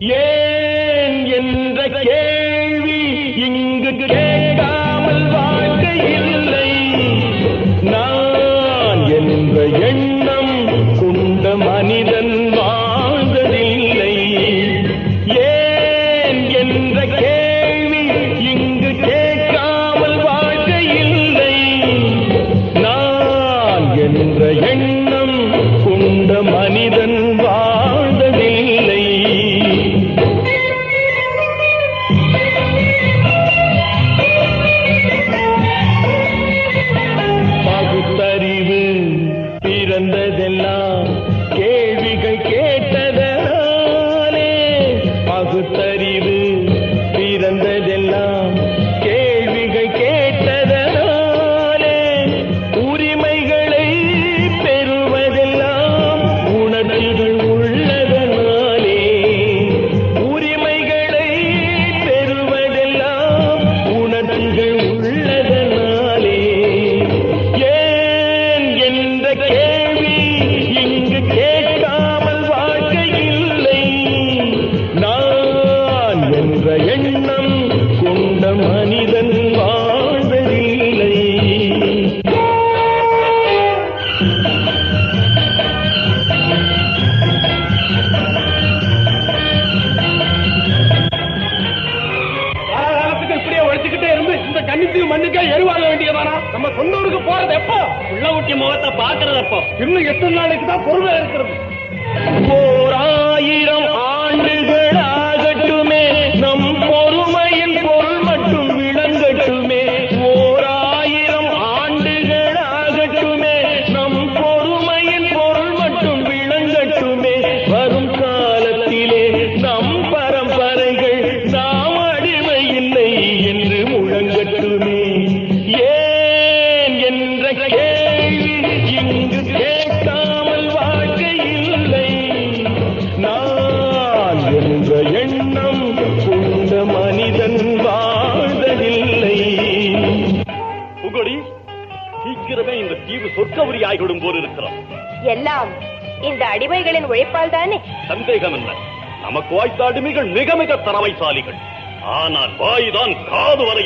ஏன் என்ற கேள்வி இங்கு கேட்காமல் வாழ்க்கை இல்லை. நான் என்ற எண்ணம் கொண்ட மனிதன் வாழ்ந்ததில்லை. ஏன் என்ற கேள்வி இங்கு கேட்காமல் வாழ்க்கை இல்லை. நான் என்ற எண்ணம் எண்ணம் கொண்ட மனிதன் வாழ்வதில்லை. மண்ணுக்கே எருவாக வேண்டியதானா? நம்ம சொந்த ஊருக்கு போறது எப்போ? உள்ள ஊட்டி முகத்தை பாக்குறது எப்போ? இன்னும் எத்தனை நாளைக்கு தான் பொறுமை இருக்கிறது. ஓர் சீக்கிரமே இந்த தீவு சொர்க்கவரி ஆகிவிடும் போல் இருக்கிறோம். எல்லாம் இந்த அடிமைகளின் உழைப்பால் தானே? சந்தேகம் இல்லை நமக்கு வாய்த்த அடிமைகள் மிக மிக தரவைசாலிகள். ஆனால் வாய்தான் காது வரை